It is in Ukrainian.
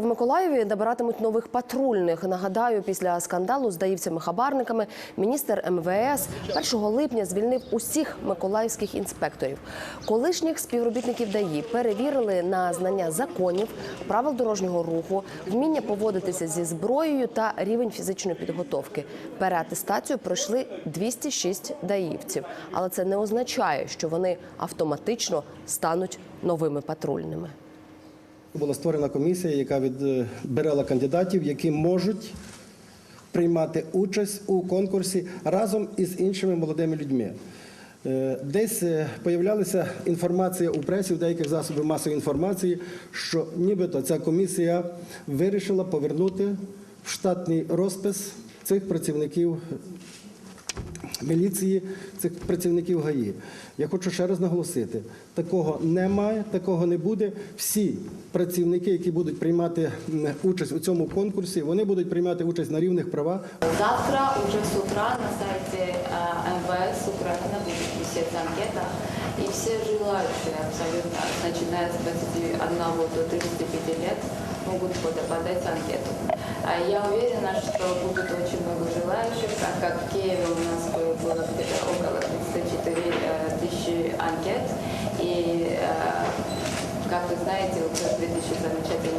В Миколаєві набиратимуть нових патрульних. Нагадаю, після скандалу з даївцями-хабарниками міністр МВС 1 липня звільнив усіх миколаївських інспекторів. Колишніх співробітників ДАІ перевірили на знання законів, правил дорожнього руху, вміння поводитися зі зброєю та рівень фізичної підготовки. Переатестацію пройшли 206 даївців, але це не означає, що вони автоматично стануть новими патрульними. Була створена комісія, яка відбирала кандидатів, які можуть приймати участь у конкурсі разом із іншими молодими людьми. Е, Десь е, появлялася інформація у пресі, в деяких засобах масової інформації, що нібито ця комісія вирішила повернути в штатний розпис цих працівників міліції, цих працівників ГАІ. Я хочу ще раз наголосити: такого немає, такого не буде. Всі працівники, які будуть приймати участь у цьому конкурсі, вони будуть приймати участь на рівних правах. Завтра уже с утра на сайте э, МВС Украины будет висеть анкета, и все желающие абсолютно, начиная с 21 до 35 лет, могут подать анкету. Я уверена, что будет очень много желающих, так как в Киеве у нас было было где-то около 34 э, тысячи анкет, и э, как вы знаете, уже 2000 замечательных ребят работают